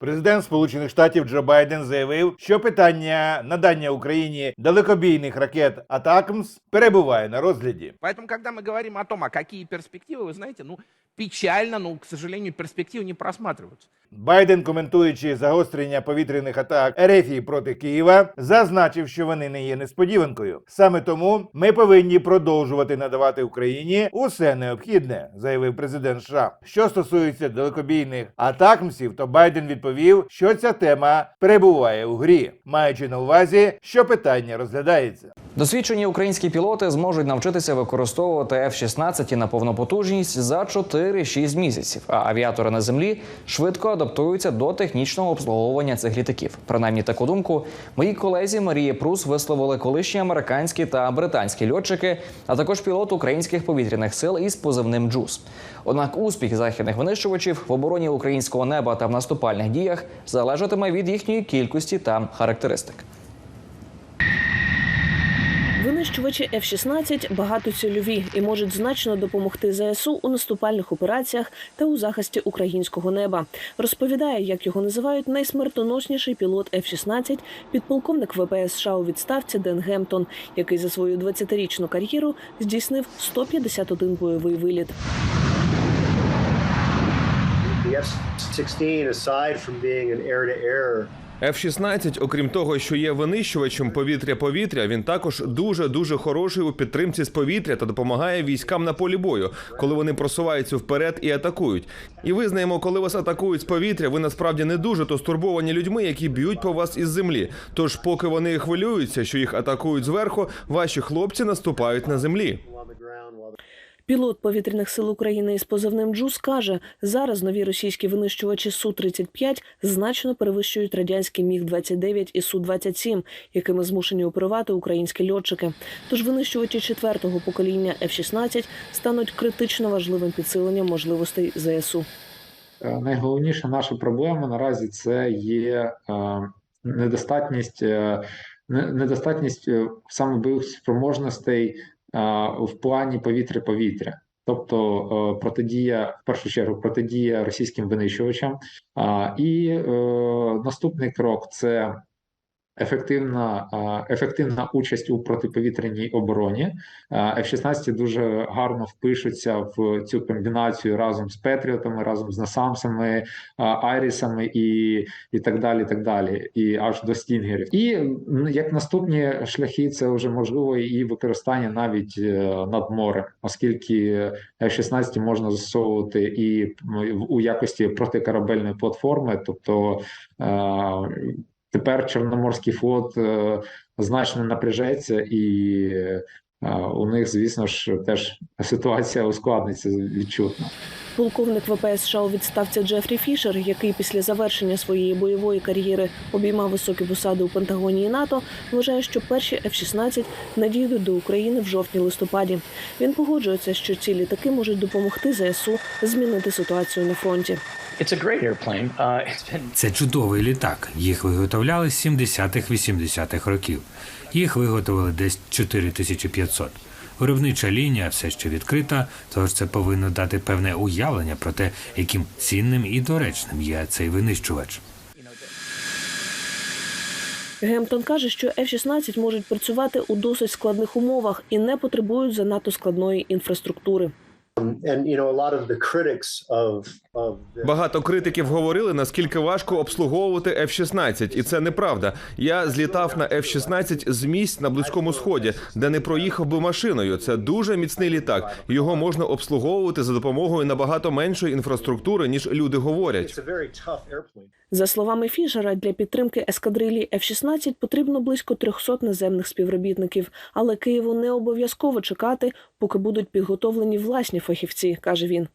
Президент Сполучених Штатів Джо Байден заявив, що питання надання Україні далекобійних ракет Атакмс перебуває на розгляді. Поэтому, когда мы говорим о том, а какие перспективы, вы знаете, ну, печально, но, к сожалению, перспективы не просматриваются. Байден, коментуючи загострення повітряних атак Ерефії проти Києва, зазначив, що вони не є несподіванкою. Саме тому ми повинні продовжувати надавати Україні усе необхідне, заявив президент США. Що стосується далекобійних атакмсів, то Байден відповів, що ця тема перебуває у грі, маючи на увазі, що питання розглядається. Досвідчені українські пілоти зможуть навчитися використовувати F-16 на повну потужність за 4-6 місяців. А авіатори на землі швидко адаптуються до технічного обслуговування цих літаків. Принаймні таку думку моїй колезі Марії Прус висловили колишні американські та британські льотчики, а також пілот українських повітряних сил із позивним Джус. Однак успіх західних винищувачів в обороні українського неба та в наступальних діях залежатиме від їхньої кількості та характеристик. Винищувачі F-16 багатоцільові і можуть значно допомогти ЗСУ у наступальних операціях та у захисті українського неба. Розповідає, як його називають найсмертоносніший пілот F-16, підполковник ВПС США у відставці Ден Гемптон, який за свою 20-річну кар'єру здійснив 151 бойовий виліт. The F-16, aside from being an air-to-air F-16, окрім того, що є винищувачем повітря-повітря, він також дуже дуже хороший у підтримці з повітря та допомагає військам на полі бою, коли вони просуваються вперед і атакують. І визнаємо, коли вас атакують з повітря, ви насправді не дуже то стурбовані людьми, які б'ють по вас із землі. Тож, поки вони хвилюються, що їх атакують зверху, ваші хлопці наступають на землі. Пілот повітряних сил України із позивним Джус каже, зараз нові російські винищувачі Су-35 значно перевищують радянські Міг-29 і Су-27, якими змушені оперувати українські льотчики. Тож винищувачі четвертого покоління F-16 стануть критично важливим підсиленням можливостей ЗСУ. Е, Найголовніша наша проблема наразі це є е, недостатність, е, недостатність саме бойових спроможностей в плані повітря-повітря. Тобто е, протидія, в першу чергу, протидія російським винищувачам. І е, наступний крок це ефективна, е, ефективна участь у протиповітряній обороні. Е, F-16 дуже гарно впишуться в цю комбінацію разом з Петріотами, разом з Насамсами, е, Айрісами і, і так далі. так далі, І аж до Стінгерів. І як наступні шляхи, це вже можливо і використання навіть над морем, оскільки F-16 можна застосовувати і у якості протикорабельної платформи, тобто. Тепер Чорноморський флот е, значно напряжеться, і е, у них, звісно ж, теж ситуація ускладниться відчутно. Полковник ВПС США у відставці Джефрі Фішер, який після завершення своєї бойової кар'єри обіймав високі посади у Пентагоні і НАТО, вважає, що перші F-16 надійдуть до України в жовтні-листопаді. Він погоджується, що ці літаки можуть допомогти ЗСУ змінити ситуацію на фронті. It's a great airplane. Uh, it's been Це чудовий літак. Їх виготовляли з 70-х-80-х років. Їх виготовили десь 4500. Виробнича лінія все ще відкрита, тож це повинно дати певне уявлення про те, яким цінним і доречним є цей винищувач. Гемптон каже, що F-16 можуть працювати у досить складних умовах і не потребують занадто складної інфраструктури. The Багато критиків говорили, наскільки важко обслуговувати F-16, і це неправда. Я злітав на F-16 з місць на близькому сході, де не проїхав би машиною. Це дуже міцний літак. Його можна обслуговувати за допомогою набагато меншої інфраструктури, ніж люди говорять. За словами Фішера, для підтримки ескадрилі F-16 потрібно близько 300 наземних співробітників, але Києву не обов'язково чекати, поки будуть підготовлені власні фахівці, каже він.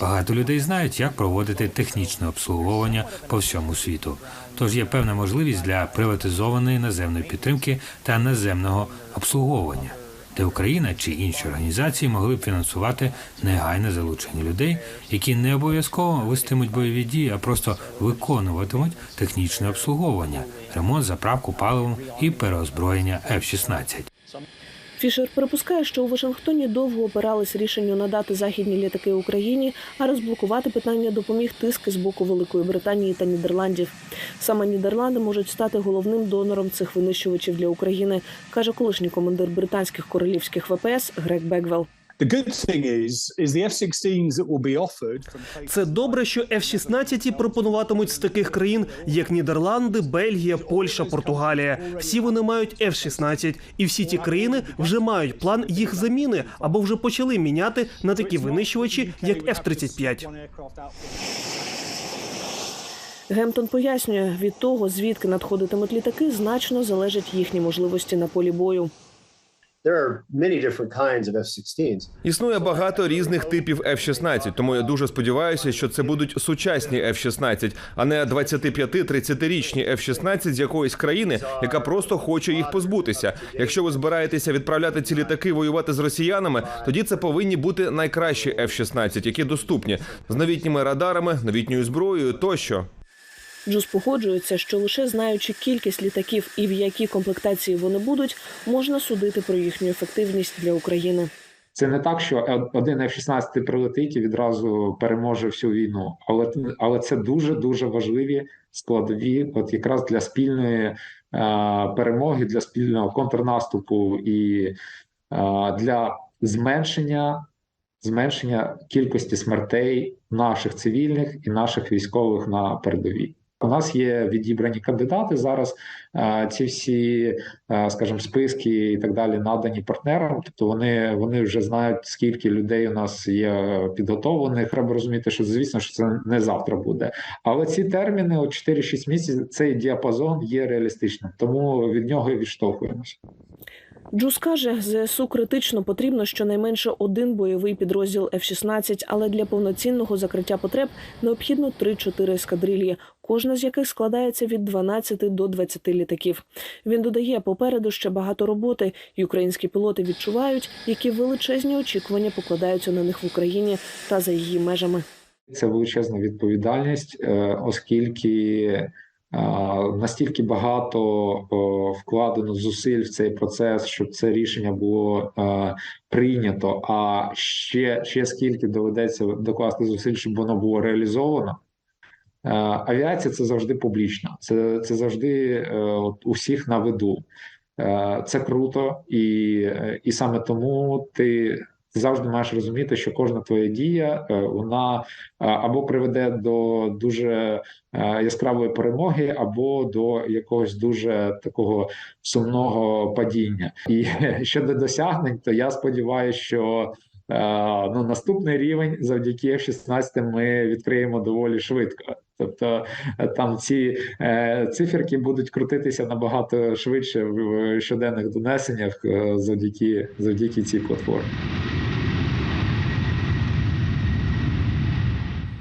Багато людей знають, як проводити технічне обслуговування по всьому світу. Тож є певна можливість для приватизованої наземної підтримки та наземного обслуговування, де Україна чи інші організації могли б фінансувати негайне залучення людей, які не обов'язково вестимуть бойові дії, а просто виконуватимуть технічне обслуговування, ремонт, заправку паливом і переозброєння F-16. Фішер припускає, що у Вашингтоні довго опирались рішенню надати західні літаки Україні, а розблокувати питання допоміг тиск з боку Великої Британії та Нідерландів. Саме Нідерланди можуть стати головним донором цих винищувачів для України, каже колишній командир британських королівських ВПС Грег Беквел. Це добре, що F-16 пропонуватимуть з таких країн, як Нідерланди, Бельгія, Польща, Португалія. Всі вони мають F-16, і всі ті країни вже мають план їх заміни або вже почали міняти на такі винищувачі, як F-35. Гемптон пояснює, від того, звідки надходитимуть літаки, значно залежать їхні можливості на полі бою. Існує багато різних типів F-16, тому я дуже сподіваюся, що це будуть сучасні F-16, а не 25-30-річні F-16 з якоїсь країни, яка просто хоче їх позбутися. Якщо ви збираєтеся відправляти ці літаки воювати з росіянами, тоді це повинні бути найкращі F-16, які доступні з новітніми радарами, новітньою зброєю тощо. Джус погоджується, що лише знаючи кількість літаків і в якій комплектації вони будуть, можна судити про їхню ефективність для України. Це не так, що один F-16 прилетить і відразу переможе всю війну, але але це дуже дуже важливі складові, от якраз для спільної е, перемоги, для спільного контрнаступу і е, для зменшення зменшення кількості смертей наших цивільних і наших військових на передовій. У нас є відібрані кандидати зараз. е, Ці всі, е, скажімо, списки і так далі надані партнерам. Тобто вони вони вже знають, скільки людей у нас є підготовлених. Треба розуміти, що звісно, що це не завтра буде. Але ці терміни, от 4-6 місяців, цей діапазон є реалістичним, тому від нього і відштовхуємося. Джус каже, ЗСУ критично потрібно щонайменше один бойовий підрозділ F-16, але для повноцінного закриття потреб необхідно 3-4 ескадрильї, кожна з яких складається від 12 до 20 літаків. Він додає, попереду ще багато роботи, і українські пілоти відчувають, які величезні очікування покладаються на них в Україні та за її межами. Це величезна відповідальність, е, оскільки настільки багато вкладено зусиль в цей процес, щоб це рішення було е, прийнято. А ще, ще скільки доведеться докласти зусиль, щоб воно було реалізовано. Е, Авіація це завжди публічно, це, це завжди е, от, у всіх на виду. Це круто, і, і саме тому ти завжди маєш розуміти, що кожна твоя дія е, вона е, або приведе до дуже е, яскравої перемоги, або до якогось дуже такого сумного падіння. І щодо досягнень, то я сподіваюся, що ну наступний рівень завдяки F-16 ми відкриємо доволі швидко. Тобто там ці е, циферки будуть крутитися набагато швидше в щоденних донесеннях завдяки завдяки цій платформі.